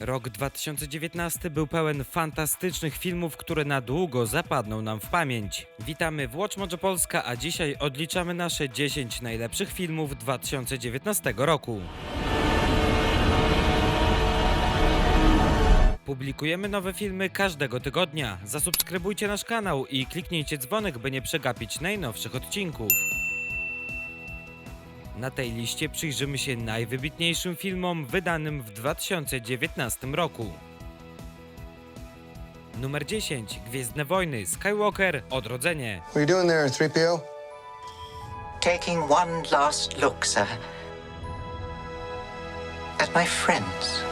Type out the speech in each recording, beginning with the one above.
Rok 2019 był pełen fantastycznych filmów, które na długo zapadną nam w pamięć. Witamy w Watch Polska, a dzisiaj odliczamy nasze 10 najlepszych filmów 2019 roku. Publikujemy nowe filmy każdego tygodnia. Zasubskrybujcie nasz kanał i kliknijcie dzwonek, by nie przegapić najnowszych odcinków. Na tej liście przyjrzymy się najwybitniejszym filmom wydanym w 2019 roku. Numer 10. Gwiezdne Wojny. Skywalker. Odrodzenie. What are you doing there, 3PO? Taking one last look, sir. At my friends.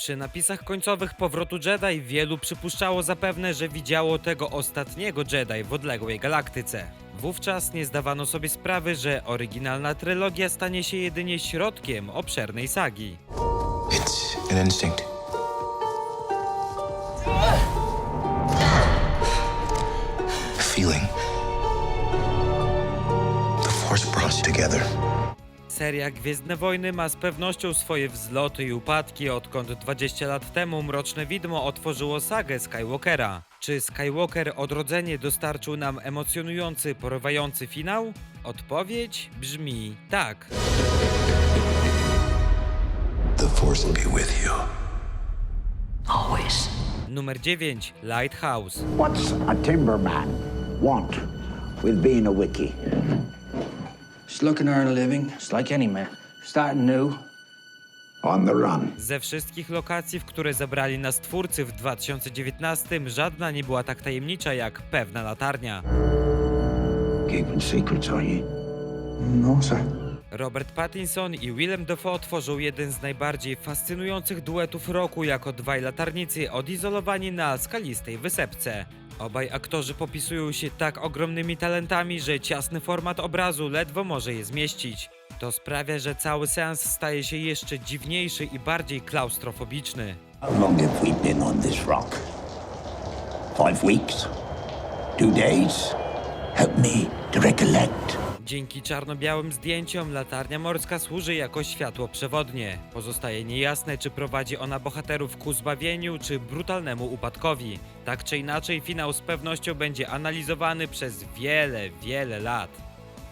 Przy napisach końcowych powrotu Jedi wielu przypuszczało zapewne, że widziało tego ostatniego Jedi w odległej galaktyce. Wówczas nie zdawano sobie sprawy, że oryginalna trylogia stanie się jedynie środkiem obszernej sagi. It's an instinct. Feeling. The Force brought us together. Seria Gwiezdne Wojny ma z pewnością swoje wzloty i upadki, odkąd 20 lat temu Mroczne Widmo otworzyło sagę Skywalkera. Czy Skywalker Odrodzenie dostarczył nam emocjonujący, porywający finał? Odpowiedź brzmi tak. The Force be with you. Always. Numer 9. Lighthouse. What's a timberman want with being a wiki? Just looking to earn a living, just like any man. Starting new. On the run. Ze wszystkich lokacji, w które zabrali nas twórcy w 2019, żadna nie była tak tajemnicza jak pewna latarnia. Keeping secrets, are you? No, sir. Robert Pattinson i Willem Dafoe tworzą jeden z najbardziej fascynujących duetów roku jako dwaj latarnicy odizolowani na skalistej wysepce. Obaj aktorzy popisują się tak ogromnymi talentami, że ciasny format obrazu ledwo może je zmieścić. To sprawia, że cały seans staje się jeszcze dziwniejszy i bardziej klaustrofobiczny. Help me to recollect. Dzięki czarno-białym zdjęciom latarnia morska służy jako światło przewodnie. Pozostaje niejasne, czy prowadzi ona bohaterów ku zbawieniu, czy brutalnemu upadkowi. Tak czy inaczej, finał z pewnością będzie analizowany przez wiele, wiele lat.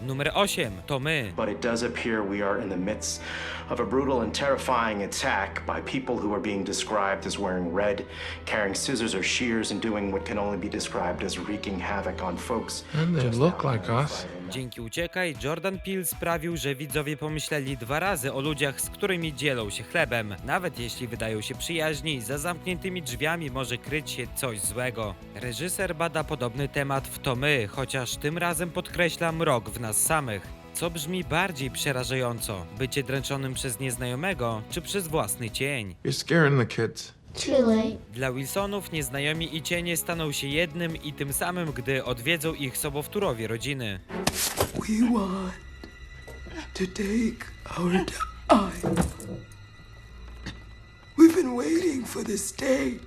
Numer 8 to my. But it does appear we are in the midst of a brutal and terrifying attack by people who are being described as wearing red, carrying scissors or shears, and doing what can only be described as wreaking havoc on folks. And they look like us. Dzięki Uciekaj, Jordan Peele sprawił, że widzowie pomyśleli dwa razy o ludziach, z którymi dzielą się chlebem. Nawet jeśli wydają się przyjaźni, za zamkniętymi drzwiami może kryć się coś złego. Reżyser bada podobny temat w To My, chociaż tym razem podkreśla mrok w nas samych. Co brzmi bardziej przerażająco, bycie dręczonym przez nieznajomego, czy przez własny cień? You're scaring the kids. Too late. Dla Wilsonów nieznajomi i cienie staną się jednym i tym samym, gdy odwiedzą ich sobowtórowie rodziny. We want to take our time. We've been waiting for this day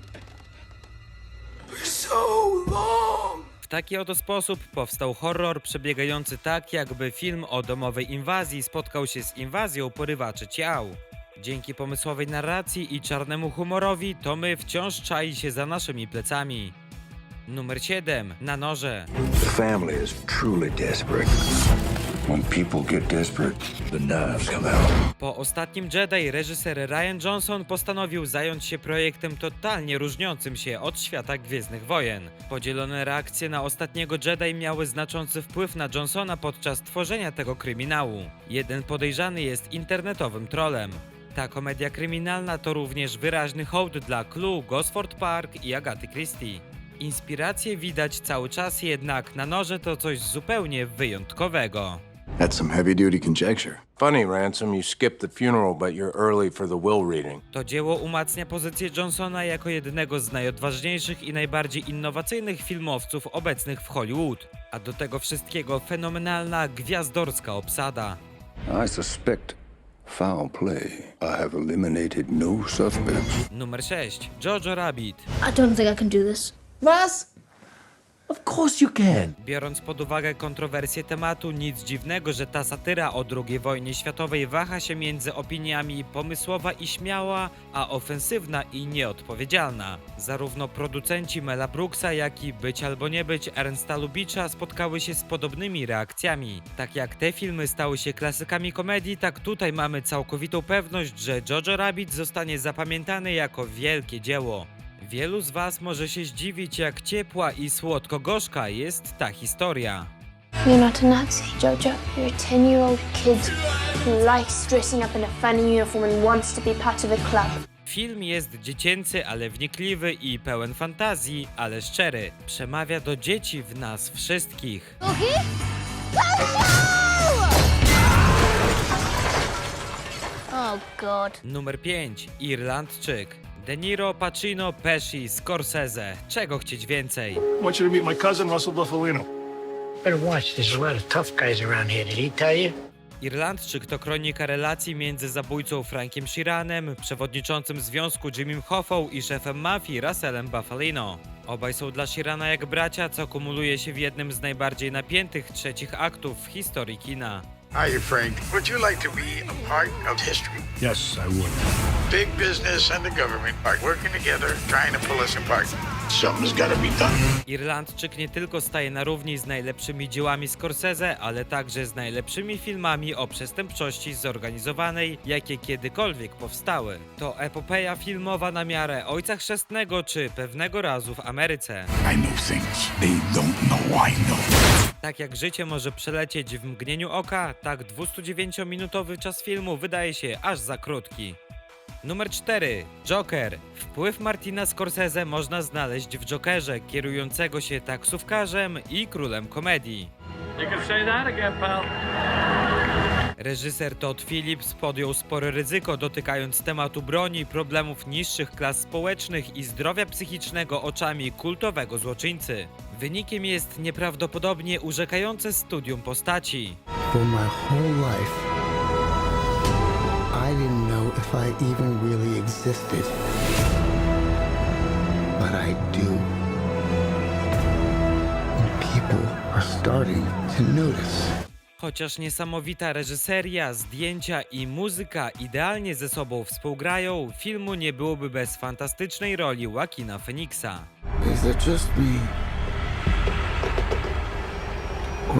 for so long. W taki oto sposób powstał horror przebiegający tak, jakby film o domowej inwazji spotkał się z inwazją porywaczy ciał. Dzięki pomysłowej narracji i czarnemu humorowi, to my wciąż czai się za naszymi plecami. Numer 7. Na noże. The family is truly desperate. When people get desperate, the knives come out. Po ostatnim Jedi reżyser Ryan Johnson postanowił zająć się projektem totalnie różniącym się od świata Gwiezdnych Wojen. Podzielone reakcje na ostatniego Jedi miały znaczący wpływ na Johnsona podczas tworzenia tego kryminału. Jeden podejrzany jest internetowym trolem. Ta komedia kryminalna to również wyraźny hołd dla Clue, Gosford Park i Agaty Christie. Inspiracje widać cały czas, jednak na noże to coś zupełnie wyjątkowego. That's some heavy duty conjecture. Funny, Ransom, you skipped the funeral, but you're early for the will reading. To dzieło umacnia pozycję Johnsona jako jednego z najodważniejszych i najbardziej innowacyjnych filmowców obecnych w Hollywood. A do tego wszystkiego fenomenalna, gwiazdorska obsada. I suspect foul play. I have eliminated no suspects. Numer 6. Jojo Rabbit. I don't think I can do this. Was? Of course you can. Biorąc pod uwagę kontrowersję tematu, nic dziwnego, że ta satyra o II wojnie światowej waha się między opiniami pomysłowa i śmiała, a ofensywna i nieodpowiedzialna. Zarówno producenci Mela Brooksa, jak i Być albo nie być Ernsta Lubicza spotkały się z podobnymi reakcjami. Tak jak te filmy stały się klasykami komedii, tak tutaj mamy całkowitą pewność, że Jojo Rabbit zostanie zapamiętany jako wielkie dzieło. Wielu z Was może się zdziwić, jak ciepła i słodko-gorzka jest ta historia. You're not a Nazi, Jojo. You're a 10 year old kid who likes dressing up in a funny uniform and wants to be part of a club. Film jest dziecięcy, ale wnikliwy i pełen fantazji, ale szczery. Przemawia do dzieci w nas wszystkich. Oh, God. Numer 5. Irlandczyk. De Niro, Pacino, Pesci, Scorsese. Czego chcieć więcej? want you to meet my cousin, Russell Buffalino. Better watch. There's a lot of tough guys around here. Did he tell you? Irlandczyk to kronika relacji między zabójcą Frankiem Sheeranem, przewodniczącym związku Jimmym Hoffą i szefem mafii Russellem Buffalino. Obaj są dla Sheerana jak bracia, co kumuluje się w jednym z najbardziej napiętych trzecich aktów w historii kina. Hi, Frank. Would you like to be a part of history? Yes, I would. Big business and the government are working together, trying to pull us apart. Something's got to be done. Irlandczyk nie tylko staje na równi z najlepszymi dziełami Scorsese, ale także z najlepszymi filmami o przestępczości zorganizowanej, jakie kiedykolwiek powstały. To epopeja filmowa na miarę Ojca Chrzestnego czy pewnego razu w Ameryce. I know things they don't know I know. Tak jak życie może przelecieć w mgnieniu oka, tak 209-minutowy czas filmu wydaje się aż za krótki. Numer 4. Joker. Wpływ Martina Scorsese można znaleźć w Jokerze, kierującego się taksówkarzem i królem komedii. Reżyser Todd Phillips podjął spore ryzyko dotykając tematu broni, problemów niższych klas społecznych i zdrowia psychicznego oczami kultowego złoczyńcy. Wynikiem jest nieprawdopodobnie urzekające studium postaci. For my whole life, if I even really existed. But I do. And people are starting to notice. Chociaż niesamowita reżyseria, zdjęcia i muzyka idealnie ze sobą współgrają, filmu nie byłoby bez fantastycznej roli Joaquina Phoenixa. Is it just me?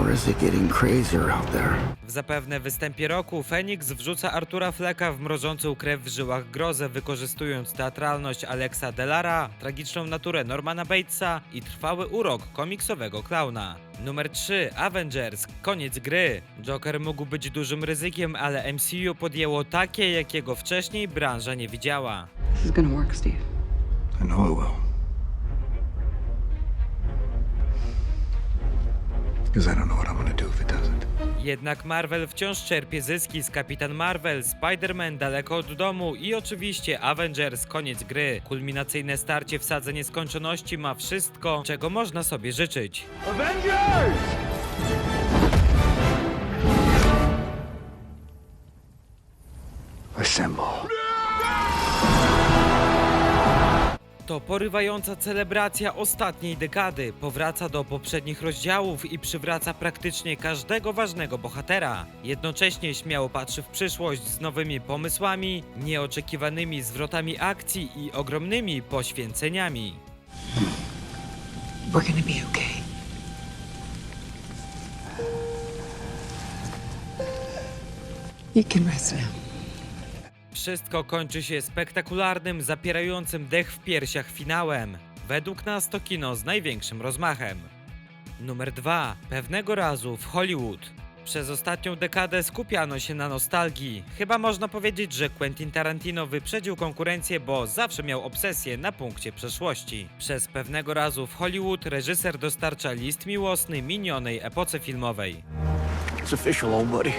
Or is it getting crazier out there? W zapewne występie roku Phoenix wrzuca Artura Flecka w mrożącą krew w żyłach grozę, wykorzystując teatralność Alexa Delara, tragiczną naturę Normana Batesa i trwały urok komiksowego klauna. Numer 3. Avengers. Koniec gry. Joker mógł być dużym ryzykiem, ale MCU podjęło takie, jakiego wcześniej branża nie widziała. This is gonna work, Steve. I know it will. Because I don't know what I'm gonna do if it doesn't. Jednak Marvel wciąż czerpie zyski z Kapitan Marvel, Spider-Man daleko od domu i oczywiście Avengers koniec gry. Kulminacyjne starcie w sadze nieskończoności ma wszystko, czego można sobie życzyć. Assemble. To porywająca celebracja ostatniej dekady, powraca do poprzednich rozdziałów i przywraca praktycznie każdego ważnego bohatera. Jednocześnie śmiało patrzy w przyszłość z nowymi pomysłami, nieoczekiwanymi zwrotami akcji i ogromnymi poświęceniami. We're gonna be okay. You can rest now. Wszystko kończy się spektakularnym, zapierającym dech w piersiach finałem. Według nas to kino z największym rozmachem. Numer 2. Pewnego razu w Hollywood. Przez ostatnią dekadę skupiano się na nostalgii. Chyba można powiedzieć, że Quentin Tarantino wyprzedził konkurencję, bo zawsze miał obsesję na punkcie przeszłości. Przez pewnego razu w Hollywood reżyser dostarcza list miłosny minionej epoce filmowej. It's official, old buddy.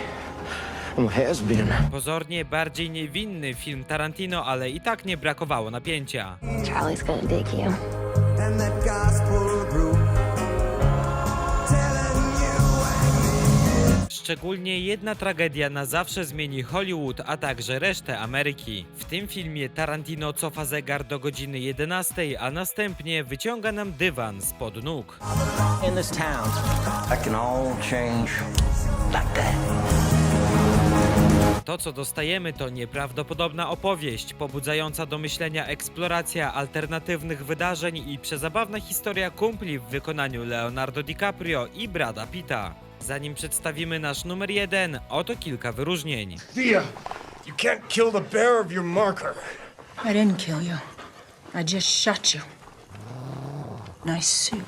Has been. Pozornie bardziej niewinny film Tarantino, ale i tak nie brakowało napięcia. Charlie's gonna dig you. szczególnie jedna tragedia na zawsze zmieni Hollywood, a także resztę Ameryki. W tym filmie Tarantino cofa zegar do godziny 11, a następnie wyciąga nam dywan spod nóg. In this town, that can all change like that. To, co dostajemy, to nieprawdopodobna opowieść, pobudzająca do myślenia eksploracja alternatywnych wydarzeń i przezabawna historia kumpli w wykonaniu Leonardo DiCaprio i Brada Pitta. Zanim przedstawimy nasz numer jeden, oto kilka wyróżnień. Thea, you can't kill the bearer of your marker. I didn't kill you. I just shot you. Nice suit.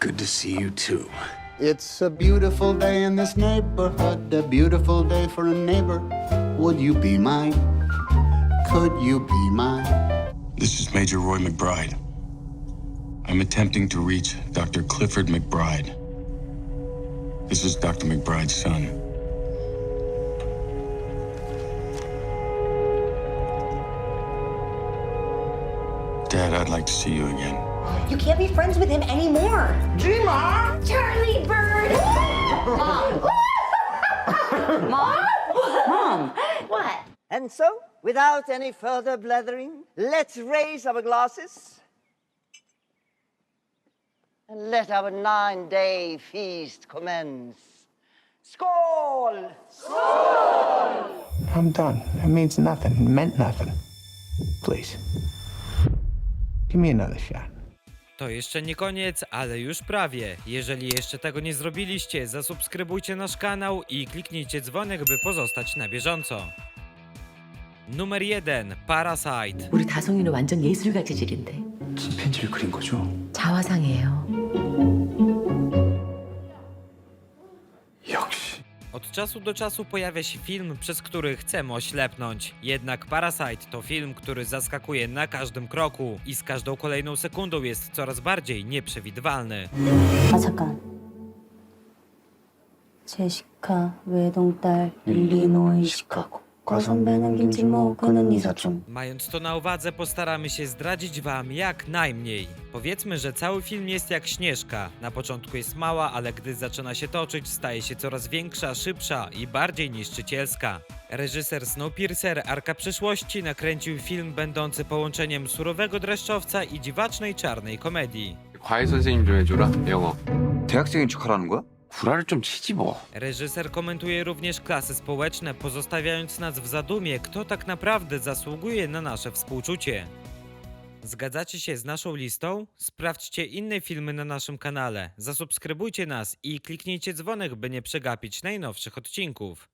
Good to see you too. It's a beautiful day in this neighborhood, a beautiful day for a neighbor. Would you be mine? Could you be mine? This is Major Roy McBride. I'm attempting to reach Dr. Clifford McBride. This is Dr. McBride's son. Dad, I'd like to see you again. You can't be friends with him anymore. Dreamer! Mom? Mom! What? And so, without any further blethering, let's raise our glasses and let our nine day feast commence. Skål! I'm done. That means nothing. It meant nothing. Please. Give me another shot. To jeszcze nie koniec, ale już prawie. Jeżeli jeszcze tego nie zrobiliście, zasubskrybujcie nasz kanał i kliknijcie dzwonek, by pozostać na bieżąco. Numer 1. Parasite. 우리 다송이는 완전 예술가 재질인데 침팬지를 그린 거죠? 자화상이에요. Od czasu do czasu pojawia się film, przez który chcemy oślepnąć. Jednak Parasite to film, który zaskakuje na każdym kroku i z każdą kolejną sekundą jest coraz bardziej nieprzewidywalny. 아 잠깐 제시카 외동딸 일리노이 시카고 과선배는 김치모 그는 네 이사촌 Mając to na uwadze, postaramy się zdradzić wam jak najmniej. Powiedzmy, że cały film jest jak śnieżka. Na początku jest mała, ale gdy zaczyna się toczyć, staje się coraz większa, szybsza i bardziej niszczycielska. Reżyser Snowpiercer Arka Przyszłości nakręcił film będący połączeniem surowego dreszczowca i dziwacznej czarnej komedii. 과외 선생님 좀 해줘라 영어 대학생인 척하라는 거야? 구라를 좀 치지 뭐 Reżyser komentuje również klasy społeczne, pozostawiając nas w zadumie, kto tak naprawdę zasługuje na nasze współczucie. Zgadzacie się z naszą listą? Sprawdźcie inne filmy na naszym kanale, zasubskrybujcie nas i kliknijcie dzwonek, by nie przegapić najnowszych odcinków.